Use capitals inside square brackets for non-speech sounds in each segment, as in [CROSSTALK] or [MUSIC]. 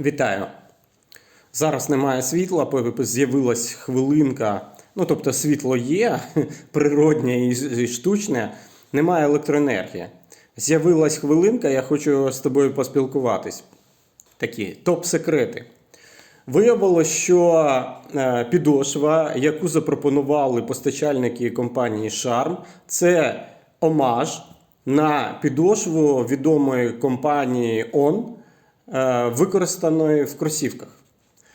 Вітаю. Зараз немає світла, з'явилась хвилинка. Ну, тобто світло є, [LAUGHS] природнє і штучне, немає електроенергії. З'явилась хвилинка, я хочу з тобою поспілкуватись. Такі топ-секрети. Виявилося, що е, підошва, яку запропонували постачальники компанії Charm, це омаж на підошву відомої компанії On, використаної в кросівках.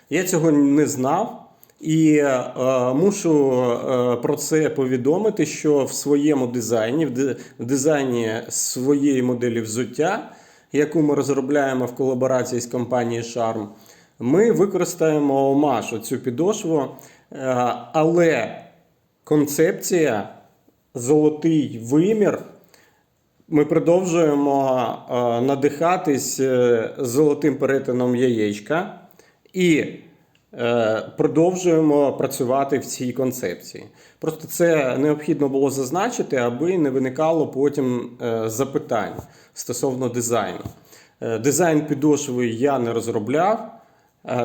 Я цього не знав і е, мушу е, про це повідомити, що в своєму дизайні, в дизайні своєї моделі взуття, яку ми розробляємо в колаборації з компанією Charm, ми використаємо омаш, оцю підошву, е, але концепція золотий вимір. Ми продовжуємо е, надихатись е, золотим перетином яєчка і е, продовжуємо працювати в цій концепції. Просто це необхідно було зазначити, аби не виникало потім запитань стосовно дизайну. Дизайн підошви я не розробляв,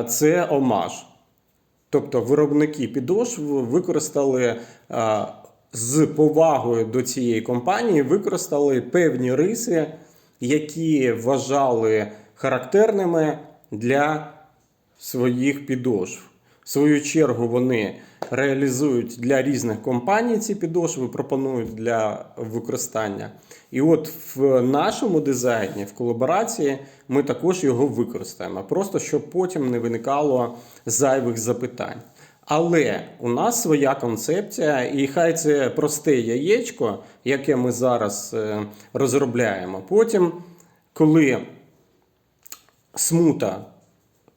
це омаж. Тобто виробники підошв використали з повагою до цієї компанії, використали певні риси, які вважали характерними для своїх підошв. В свою чергу вони реалізують для різних компаній ці підошви, пропонують для використання. І от в нашому дизайні, в колаборації, ми також його використаємо, просто щоб потім не виникало зайвих запитань. Але у нас своя концепція, і хай це просте яєчко, яке ми зараз е, розробляємо. Потім, коли смута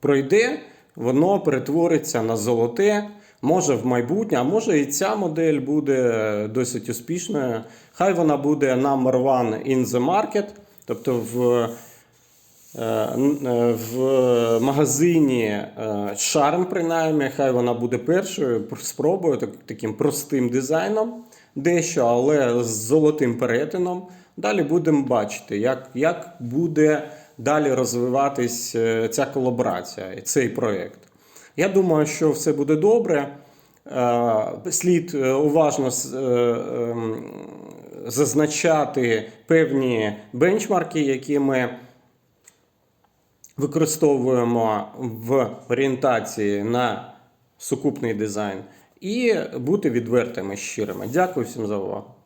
пройде, воно перетвориться на золоте. Може в майбутнє, а може і ця модель буде досить успішною. Хай вона буде number one in the market, тобто в, в магазині е, Charm, принаймні, хай вона буде першою спробою, так, таким простим дизайном, дещо, але з золотим перетином. Далі будемо бачити, як, як буде далі розвиватись е, ця колаборація і цей проєкт. Я думаю, що все буде добре. Е, Слід е, уважно е, ем, зазначати певні бенчмарки, які ми використовуємо в орієнтації на сукупний дизайн, і бути відвертими, щирими. Дякую всім за увагу.